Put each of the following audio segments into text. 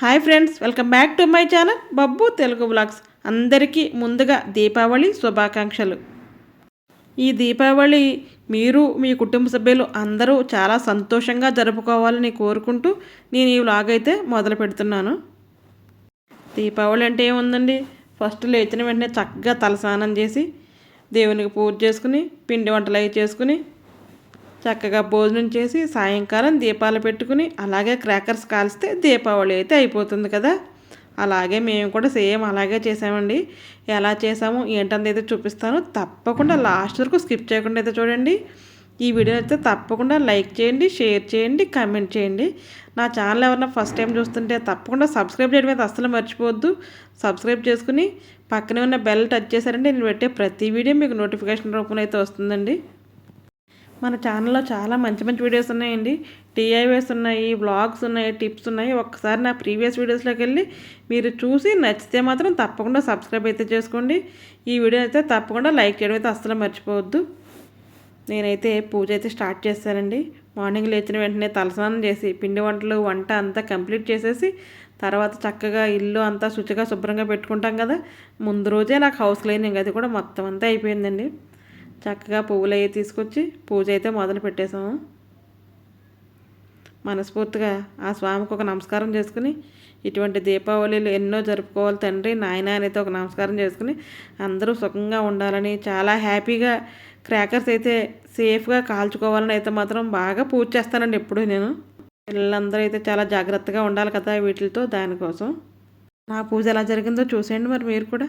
Hi friends welcome back to my channel Babbu Telugu vlogs అందరికీ ముందుగా దీపావళి శుభాకాంక్షలు. ఈ దీపావళి మీరు మీ కుటుంబ సభ్యులు అందరూ చాలా సంతోషంగా జరుపుకోవాలని కోరుకుంటూ నేను ఈ వ్లాగ్ అయితే మొదలు పెడుతున్నాను. దీపావళి అంటే ఏముందండి? ఫస్ట్ లేచిన వెంటనే చక్కగా తలస్నానం చేసి దేవునికి పూజ చేసుకుని పిండి వంటలు అవి చేసుకుని చక్కగా భోజనం చేసి సాయంకాలం దీపాలు పెట్టుకుని అలాగే క్రాకర్స్ కాల్స్తే దీపావళి అయితే అయిపోతుంది కదా. అలాగే మేము కూడా సేమ్ అలాగే చేసామండి ఎలా చేసాము ఏంటనేది అయితే చూపిస్తాను. తప్పకుండా లాస్ట్ వరకు స్కిప్ చేయకుండా అయితే చూడండి. ఈ వీడియో అయితే తప్పకుండా లైక్ చేయండి షేర్ చేయండి కమెంట్ చేయండి. నా ఛానల్ ఎవరైనా ఫస్ట్ టైం చూస్తుంటే తప్పకుండా సబ్స్క్రైబ్ చేయడం అయితే అస్సలు మర్చిపోవద్దు. సబ్స్క్రైబ్ చేసుకుని పక్కనే ఉన్న బెల్ టచ్ చేశారంటే నేను పెట్టే ప్రతి వీడియో మీకు నోటిఫికేషన్ రూపంలో అయితే వస్తుందండి. మన ఛానల్లో చాలా మంచి మంచి వీడియోస్ ఉన్నాయండి. టీఐవేస్ ఉన్నాయి వ్లాగ్స్ ఉన్నాయి టిప్స్ ఉన్నాయి. ఒక్కసారి నా ప్రీవియస్ వీడియోస్లోకి వెళ్ళి మీరు చూసి నచ్చితే మాత్రం తప్పకుండా సబ్స్క్రైబ్ అయితే చేసుకోండి. ఈ వీడియో అయితే తప్పకుండా లైక్ చేయడం అయితే అస్సలు మర్చిపోవద్దు. నేనైతే పూజ అయితే స్టార్ట్ చేశానండి మార్నింగ్ లేచిన వెంటనే తలస్నానం చేసి పిండి వంటలు వంట అంతా కంప్లీట్ చేసేసి తర్వాత చక్కగా ఇల్లు అంతా శుచిగా శుభ్రంగా పెట్టుకుంటాం కదా. ముందు రోజే నాకు హౌస్ క్లీనింగ్ అది కూడా మొత్తం అంతా అయిపోయిందండి. చక్కగా పువ్వులు అవి తీసుకొచ్చి పూజ అయితే మొదలు పెట్టేశాము. మనస్ఫూర్తిగా ఆ స్వామికి ఒక నమస్కారం చేసుకుని ఇటువంటి దీపావళిలు ఎన్నో జరుపుకోవాలి తండ్రి నాయన అయితే ఒక నమస్కారం చేసుకుని అందరూ సుఖంగా ఉండాలని చాలా హ్యాపీగా క్రాకర్స్ అయితే సేఫ్గా కాల్చుకోవాలని అయితే మాత్రం బాగా పూజ చేస్తానండి ఎప్పుడు నేను. పిల్లలందరూ అయితే చాలా జాగ్రత్తగా ఉండాలి కదా వీటితో దానికోసం. నా పూజ ఎలా జరిగిందో చూసేయండి మరి మీరు కూడా.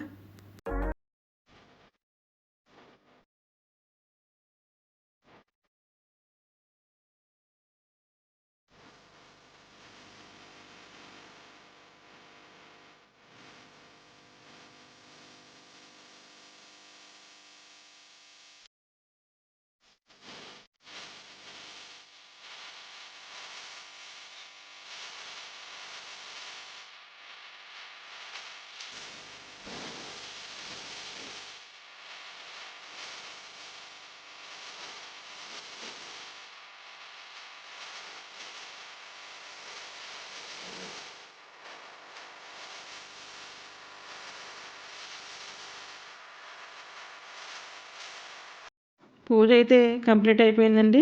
పూజ అయితే కంప్లీట్ అయిపోయిందండి.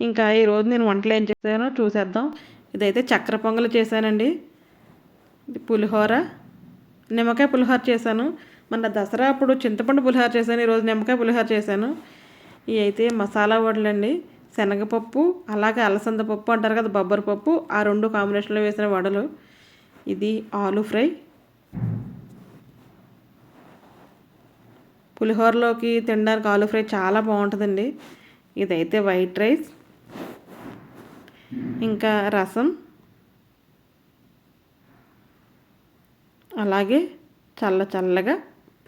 ఇంకా ఈరోజు నేను వంటలు ఏం చేశానో చూసేద్దాం. ఇదైతే చక్కెర పొంగలు చేశానండి. పులిహోర. నిమ్మకాయ పులిహోర చేశాను. మన దసరా అప్పుడు చింతపండు పులిహోర చేశాను. ఈరోజు నిమ్మకాయ పులిహోర చేశాను. ఇవి అయితే మసాలా వడలండి. శనగపప్పు అలాగే అలసంద పప్పు అంటారు కదా బొబ్బరి పప్పు ఆ రెండు కాంబినేషన్లో వేసిన వడలు. ఇది ఆలు ఫ్రై. పులిహోరలోకి తినడానికి ఆలు ఫ్రై చాలా బాగుంటుందండి. ఇదైతే వైట్ రైస్ ఇంకా రసం అలాగే చల్ల చల్లగా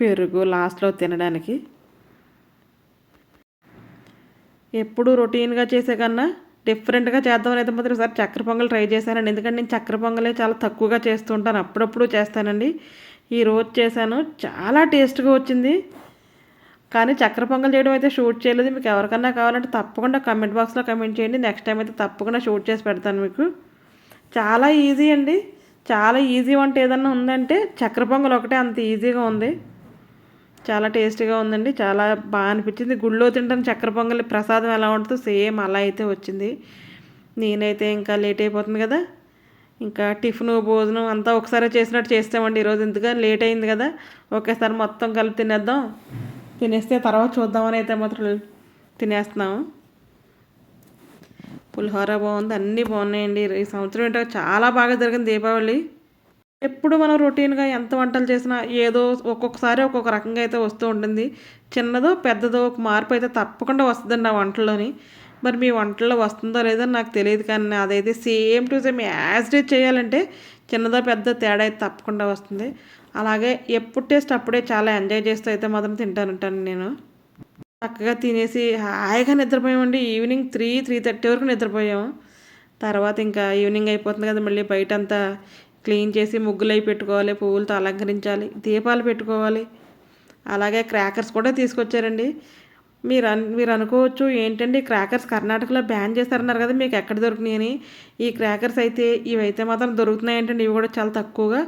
పెరుగు లాస్ట్లో తినడానికి. ఎప్పుడు రొటీన్గా చేసే కన్నా డిఫరెంట్గా చేద్దామని అయితే మాత్రం ఒకసారి చక్కెర పొంగల్ ట్రై చేశానండి. ఎందుకంటే నేను చక్కెర పొంగలే చాలా తక్కువగా చేస్తుంటాను అప్పుడప్పుడు చేస్తానండి. ఈరోజు చేశాను. చాలా టేస్ట్గా వచ్చింది. కానీ చక్కెర పొంగల్ చేయడం అయితే షూట్ చేయలేదు. మీకు ఎవరికన్నా కావాలంటే తప్పకుండా కమెంట్ బాక్స్లో కమెంట్ చేయండి. నెక్స్ట్ టైం అయితే తప్పకుండా షూట్ చేసి పెడతాను మీకు. చాలా ఈజీ అండి. చాలా ఈజీ వంట ఏదన్నా ఉందంటే చక్కెర పొంగల్ ఒకటే అంత ఈజీగా ఉంది. చాలా టేస్టీగా ఉందండి. చాలా బాగా అనిపించింది. గుళ్ళో తింటాను చక్కెర పొంగల్ ప్రసాదం ఎలా ఉంటుందో సేమ్ అలా అయితే వచ్చింది. నేనైతే ఇంకా లేట్ అయిపోతుంది కదా. ఇంకా టిఫిన్ భోజనం అంతా ఒకసారి చేసినట్టు చేస్తామండి ఈరోజు. ఇంతగా లేట్ అయింది కదా. ఒకేసారి మొత్తం కలిపి తినేద్దాం. తినేస్తే తర్వాత చూద్దామని అయితే మాత్రం తినేస్తున్నాము. పులిహోర బాగుంది అన్నీ బాగున్నాయండి. ఈ సంవత్సరం ఏంటో చాలా బాగా జరిగింది దీపావళి. ఎప్పుడు మనం రొటీన్గా ఎంత వంటలు చేసినా ఏదో ఒక్కొక్కసారి ఒక్కొక్క రకంగా అయితే వస్తూ ఉంటుంది. చిన్నదో పెద్దదో ఒక మార్పు అయితే తప్పకుండా వస్తుందండి ఆ వంటల్లోని. మరి మీ వంటల్లో వస్తుందో లేదో నాకు తెలియదు కానీ అదైతే same to same as date చేయాలంటే చిన్నదో పెద్ద తేడా అయితే తప్పకుండా వస్తుంది. అలాగే ఎప్పుడు టేస్ట్ అప్పుడే చాలా ఎంజాయ్ చేస్తూ అయితే మాత్రం తింటానంటాను నేను. చక్కగా తినేసి హాయిగా నిద్రపోయామండి. ఈవినింగ్ త్రీ త్రీ థర్టీ వరకు నిద్రపోయాము. తర్వాత ఇంకా ఈవినింగ్ అయిపోతుంది కదా మళ్ళీ బయట అంతా క్లీన్ చేసి ముగ్గులు అవి పెట్టుకోవాలి పువ్వులతో అలంకరించాలి దీపాలు పెట్టుకోవాలి. అలాగే క్రాకర్స్ కూడా తీసుకొచ్చారండి. మీరు అన్ మీరు అనుకోవచ్చు ఏంటండి క్రాకర్స్ కర్ణాటకలో బ్యాన్ చేస్తారన్నారు కదా మీకు ఎక్కడ దొరుకుతున్నాయని ఈ క్రాకర్స్ అయితే ఇవైతే మాత్రం దొరుకుతున్నాయి ఏంటండి ఇవి కూడా చాలా తక్కువగా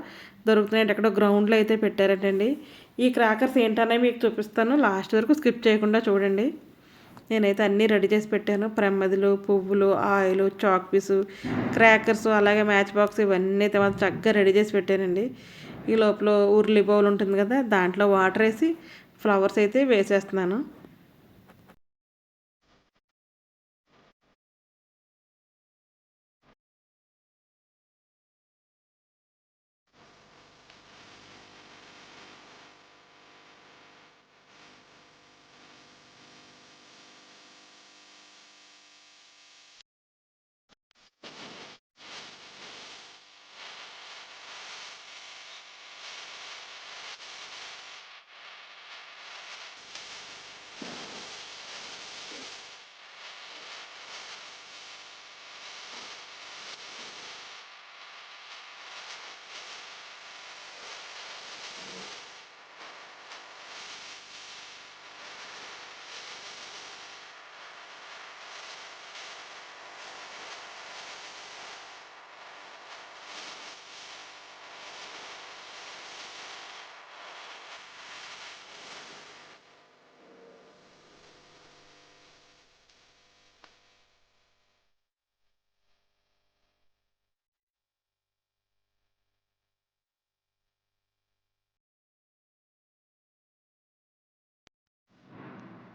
దొరుకుతున్నాయండి ఎక్కడో గ్రౌండ్లో అయితే పెట్టారటండి. ఈ క్రాకర్స్ ఏంటనే మీకు చూపిస్తాను. లాస్ట్ వరకు స్కిప్ చేయకుండా చూడండి. నేనైతే అన్నీ రెడీ చేసి పెట్టాను. ప్రమ్మదులు పువ్వులు ఆయిల్ చాక్ పీసు క్రాకర్స్ అలాగే మ్యాచ్ బాక్స్ ఇవన్నీ అయితే మాత్రం చక్కగా రెడీ చేసి పెట్టానండి. ఈ లోపల ఉర్లి బౌల్ ఉంటుంది కదా దాంట్లో వాటర్ వేసి ఫ్లవర్స్ అయితే వేసేస్తున్నాను.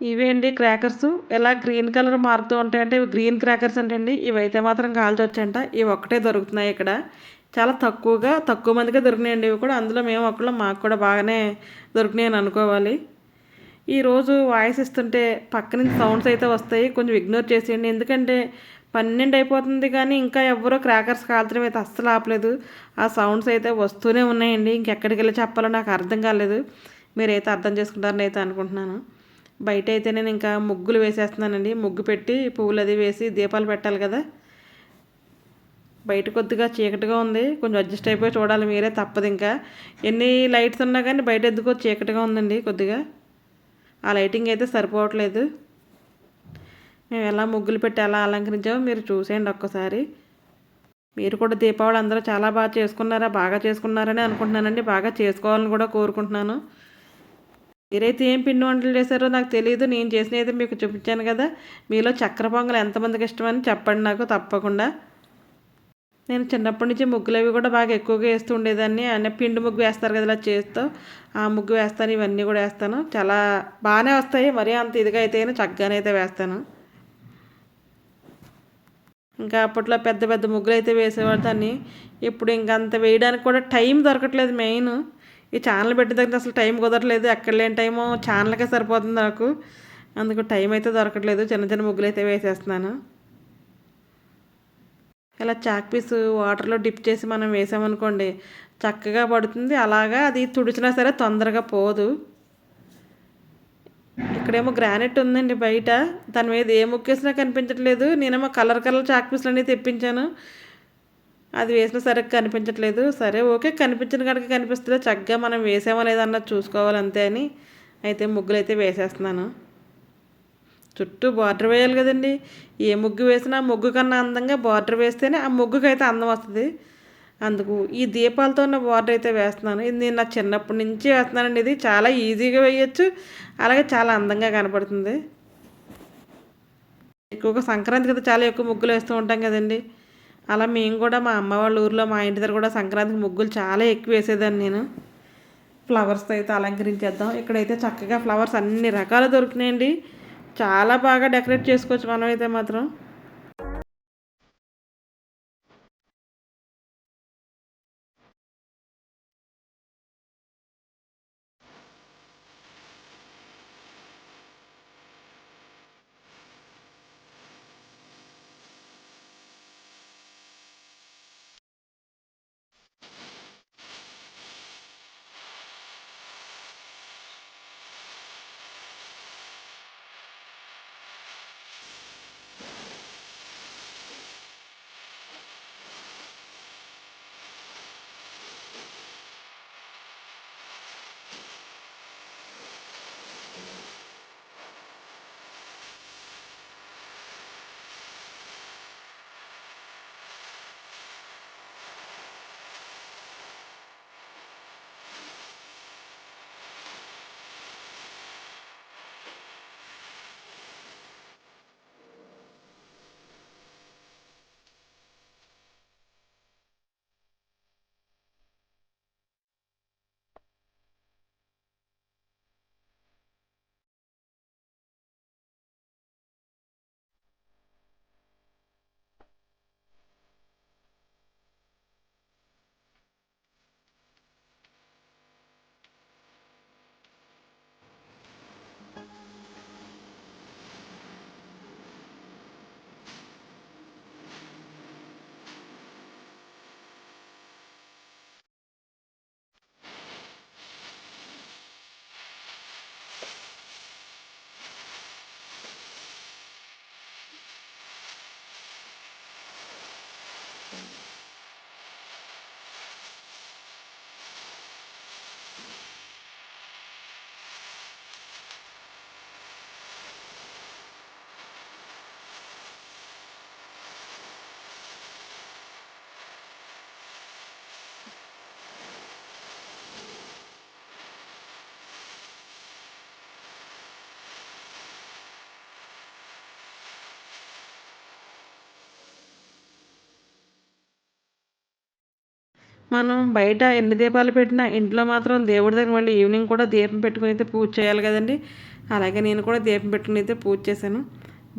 ఇవేంటి క్రాకర్స్? ఎలా గ్రీన్ కలర్ మారుతూ ఉంటాయంటే ఇవి గ్రీన్ క్రాకర్స్ అంటండి ఇవైతే మాత్రం కాల్చొచ్చంట ఇవి ఒక్కటే దొరుకుతున్నాయి ఇక్కడ. చాలా తక్కువగా తక్కువ మందికే దొరికినాయండి ఇవి కూడా. అందులో మేము ఒకళ్ళు మాకు కూడా బాగానే దొరికినాయి అని అనుకోవాలి. ఈరోజు వాయిస్ ఇస్తుంటే పక్క నుంచి సౌండ్స్ అయితే వస్తాయి. కొంచెం ఇగ్నోర్ చేసేయండి. ఎందుకంటే పన్నెండు అయిపోతుంది కానీ ఇంకా ఎవరో క్రాకర్స్ కాల్చడం అయితే అస్సలు ఆపలేదు. ఆ సౌండ్స్ అయితే వస్తూనే ఉన్నాయండి. ఇంకెక్కడికి వెళ్ళి చెప్పాలో నాకు అర్థం కాలేదు. మీరైతే అర్థం చేసుకుంటారని అయితే అనుకుంటున్నాను. బయట అయితే నేను ఇంకా ముగ్గులు వేసేస్తున్నానండి. ముగ్గు పెట్టి పువ్వులు అది వేసి దీపాలు పెట్టాలి కదా. బయట కొద్దిగా చీకటిగా ఉంది. కొంచెం అడ్జస్ట్ అయిపోయి చూడాలి మీరే తప్పదు ఇంకా. ఎన్ని లైట్స్ ఉన్నా కానీ బయట ఎందుకో చీకటిగా ఉందండి కొద్దిగా. ఆ లైటింగ్ అయితే సరిపోవట్లేదు. మేము ఎలా ముగ్గులు పెట్టి ఎలా అలంకరించామో మీరు చూసేయండి ఒక్కసారి. మీరు కూడా దీపావళి అందరూ చాలా బాగా చేసుకున్నారా బాగా చేసుకున్నారని అనుకుంటున్నానండి. బాగా చేసుకోవాలని కూడా కోరుకుంటున్నాను. మీరైతే ఏం పిండి వంటలు చేశారో నాకు తెలియదు నేను చేసిన అయితే మీకు చూపించాను కదా. మీలో చక్కెర పొంగలు ఎంతమందికి ఇష్టమని చెప్పండి నాకు తప్పకుండా. నేను చిన్నప్పటి నుంచి ముగ్గులు అవి కూడా బాగా ఎక్కువగా వేస్తూ ఉండేదాన్ని. అంటే పిండి ముగ్గు వేస్తారు కదా ఇలా చేస్తూ ఆ ముగ్గు వేస్తాను ఇవన్నీ కూడా వేస్తాను. చాలా బాగానే వస్తాయి. మరీ అంత ఇదిగా అయితే చక్కగానే అయితే వేస్తాను. ఇంకా అప్పట్లో పెద్ద పెద్ద ముగ్గులు అయితే వేసేవాడు దాన్ని. ఇప్పుడు ఇంకంత వేయడానికి కూడా టైం దొరకట్లేదు మెయిన్. ఈ ఛానల్ పెట్టిన దగ్గర అసలు టైం కుదరలేదు. ఎక్కడ లేని టైము ఛానల్కే సరిపోతుంది నాకు. అందుకు టైం అయితే దొరకట్లేదు. చిన్న చిన్న ముగ్గులు అయితే వేసేస్తున్నాను. ఇలా చాక్ పీస్ వాటర్లో డిప్ చేసి మనం వేసామనుకోండి చక్కగా పడుతుంది. అలాగా అది తుడిచినా సరే తొందరగా పోదు. ఇక్కడేమో గ్రానైట్ ఉందండి బయట. దాని మీద ఏ ముక్కేసినా కనిపించట్లేదు. నేనేమో కలర్ కలర్ చాక్ పీస్లు అనేది తెప్పించాను. అది వేసిన సరే కనిపించట్లేదు. సరే ఓకే కనిపించిన కనుక కనిపిస్తుంది చక్కగా మనం వేసామో లేదన్నది చూసుకోవాలి అంతే అని అయితే ముగ్గులు అయితే వేసేస్తున్నాను. చుట్టూ బార్డర్ వేయాలి కదండి. ఏ ముగ్గు వేసినా ముగ్గు కన్నా అందంగా బార్డర్ వేస్తేనే ఆ ముగ్గుకి అయితే అందం వస్తుంది. అందుకు ఈ దీపాలతో ఉన్న బార్డర్ అయితే వేస్తున్నాను. ఇది నేను నా చిన్నప్పటి నుంచి వేస్తున్నానండి ఇది. చాలా ఈజీగా వేయచ్చు. అలాగే చాలా అందంగా కనపడుతుంది. ఎక్కువగా సంక్రాంతికి అయితే చాలా ఎక్కువ ముగ్గులు వేస్తూ ఉంటాం కదండి. అలా మేము కూడా మా అమ్మ వాళ్ళ ఊర్లో మా ఇంటి దగ్గర కూడా సంక్రాంతికి ముగ్గులు చాలా ఎక్కువ వేసేదాన్ని నేను. ఫ్లవర్స్తో అయితే అలంకరించేద్దాం. ఇక్కడైతే చక్కగా ఫ్లవర్స్ అన్ని రకాలు దొరికినాయండి. చాలా బాగా డెకరేట్ చేసుకోవచ్చు మనం అయితే మాత్రం. మనం బయట ఎన్ని దీపాలు పెట్టినా ఇంట్లో మాత్రం దేవుడి దగ్గర మళ్ళీ ఈవినింగ్ కూడా దీపం పెట్టుకుని అయితే పూజ చేయాలి కదండి. అలాగే నేను కూడా దీపం పెట్టుకుని అయితే పూజ చేశాను.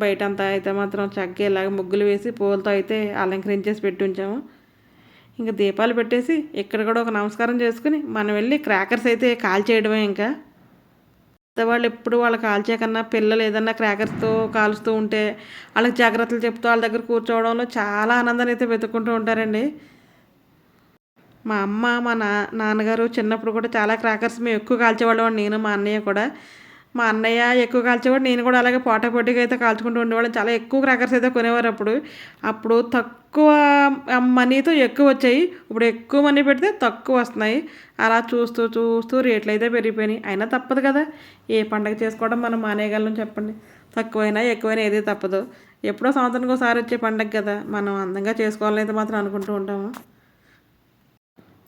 బయట అంతా అయితే మాత్రం చక్కగా ఇలాగ ముగ్గులు వేసి పూలతో అయితే అలంకరించేసి పెట్టి ఉంచాము. ఇంకా దీపాలు పెట్టేసి ఇక్కడ కూడా ఒక నమస్కారం చేసుకుని మనం వెళ్ళి క్రాకర్స్ అయితే కాల్ చేయడమే ఇంకా. పెద్దవాళ్ళు ఎప్పుడు వాళ్ళు కాల్చే కన్నా పిల్లలు ఏదన్నా క్రాకర్స్తో కాలుస్తూ ఉంటే వాళ్ళకి జాగ్రత్తలు చెప్తూ వాళ్ళ దగ్గర కూర్చోవడంలో చాలా ఆనందాన్ని అయితే వెతుక్కుంటూ ఉంటారండి. మా అమ్మ మా నా నాన్నగారు చిన్నప్పుడు కూడా చాలా క్రాకర్స్ మేము ఎక్కువ కాల్చేవాళ్ళం నేను మా అన్నయ్య కూడా. మా అన్నయ్య ఎక్కువ కాల్చేవాడు నేను కూడా అలాగే పోటా పోటీగా అయితే కాల్చుకుంటూ ఉండేవాళ్ళం. చాలా ఎక్కువ క్రాకర్స్ అయితే కొనేవారు అప్పుడు. అప్పుడు తక్కువ మనీతో ఎక్కువ వచ్చాయి. ఇప్పుడు ఎక్కువ మనీ పెడితే తక్కువ వస్తున్నాయి. అలా చూస్తూ చూస్తూ రేట్లు అయితే పెరిగిపోయినాయి. అయినా తప్పదు కదా. ఏ పండగ చేసుకోవడం మనం మానేయగలం చెప్పండి. తక్కువైనా ఎక్కువైనా ఏది తప్పదు. ఎప్పుడో సంవత్సరానికి ఒకసారి వచ్చే పండగ కదా. మనం అందంగా చేసుకోవాలని అయితే మాత్రం అనుకుంటూ ఉంటాము.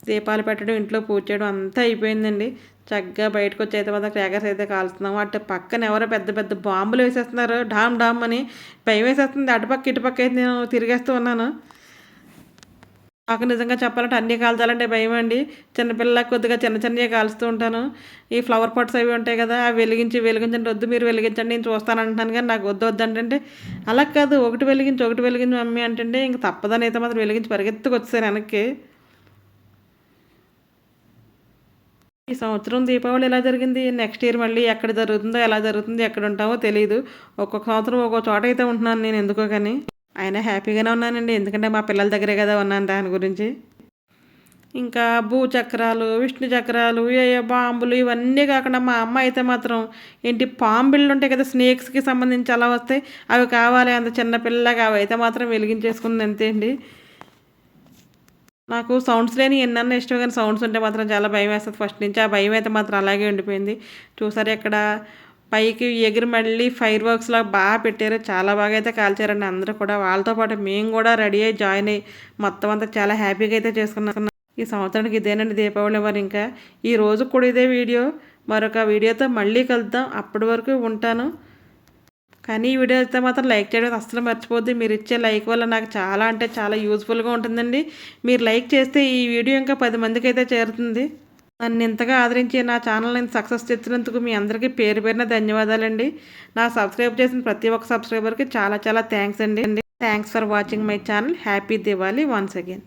దీపాలు పెట్టడం ఇంట్లో పూజ చేయడం అంతా అయిపోయిందండి. చక్కగా బయటకు వచ్చి అయితే మాత్రం క్రాకర్స్ అయితే కాలుస్తున్నాం. అటు పక్కన ఎవరో పెద్ద పెద్ద బాంబులు వేసేస్తున్నారు. డామ్ డామ్ అని భయం వేసేస్తుంది. అటుపక్క ఇటుపక్క అయితే నేను తిరిగేస్తూ ఉన్నాను. నాకు నిజంగా చెప్పాలంటే అన్నీ కాల్చాలంటే భయం అండి. చిన్నపిల్ల కొద్దిగా చిన్న చిన్నవి కాలుస్తూ ఉంటాను. ఈ ఫ్లవర్ పాట్స్ అవి ఉంటాయి కదా అవి వెలిగించి వెలిగించండి. వద్దు మీరు వెలిగించండి నేను చూస్తాను అంటాను కానీ నాకు వద్దు వద్దు అంటే అలా కాదు. ఒకటి వెలిగించి ఒకటి వెలిగించి మమ్మీ అంటే ఇంక తప్పదని అయితే మాత్రం వెలిగించి పరిగెత్తుకు వచ్చేసాను వెనక్కి. ఈ సంవత్సరం దీపావళి ఎలా జరిగింది? నెక్స్ట్ ఇయర్ మళ్ళీ ఎక్కడ జరుగుతుందో ఎలా జరుగుతుందో ఎక్కడ ఉంటామో తెలియదు ఒక్కొక్క సంవత్సరం ఒక్కొక్క చోట అయితే ఉంటున్నాను నేను ఎందుకో కానీ. అయినా హ్యాపీగానే ఉన్నానండి. ఎందుకంటే మా పిల్లల దగ్గరే కదా ఉన్నాను దాని గురించి. ఇంకా భూచక్రాలు విష్ణు చక్రాలు ఏ బాంబులు ఇవన్నీ కాకుండా మా అమ్మ అయితే మాత్రం ఏంటి పాంబిళ్ళు ఉంటాయి కదా స్నేక్స్కి సంబంధించి అలా వస్తాయి. అవి కావాలి అంత చిన్నపిల్లగా అవి అయితే మాత్రం వెలిగించేసుకుంది అంతే అండి. నాకు సౌండ్స్ లేని ఎన్నన్నా ఇష్టం కానీ సౌండ్స్ ఉంటే మాత్రం చాలా భయం వేస్తుంది. ఫస్ట్ నుంచి ఆ భయం అయితే మాత్రం అలాగే ఉండిపోయింది. చూసారు ఇక్కడ పైకి ఎగిరి మళ్ళీ ఫైర్ వర్క్స్ లాగా బాగా పెట్టారు. చాలా బాగా అయితే కాల్చారండి. అందరూ కూడా వాళ్ళతో పాటు మేము కూడా రెడీ అయ్యి జాయిన్ అయ్యి మొత్తం అంతా చాలా హ్యాపీగా అయితే చేసుకున్నాం. ఈ సంవత్సరానికి ఇదేనండి దీపావళి మరి ఇంకా. ఈ రోజు కూడా ఇదే వీడియో. మరొక వీడియోతో మళ్ళీ కలుద్దాం. అప్పటి వరకు ఉంటాను. కానీ ఈ వీడియో అయితే మాత్రం లైక్ చేయడం అస్సలు మర్చిపోద్ది. మీరు ఇచ్చే లైక్ వల్ల నాకు చాలా అంటే చాలా యూజ్ఫుల్గా ఉంటుందండి. మీరు లైక్ చేస్తే ఈ వీడియో ఇంకా పది మందికి అయితే చేరుతుంది. నన్ను ఇంతగా ఆదరించి నా ఛానల్ నేను సక్సెస్ తెచ్చినందుకు మీ అందరికీ పేరు పేరున ధన్యవాదాలండి. నా సబ్స్క్రైబ్ చేసిన ప్రతి ఒక్క సబ్స్క్రైబర్కి చాలా చాలా థ్యాంక్స్ అండి. Thanks for watching my channel. Happy Diwali once again.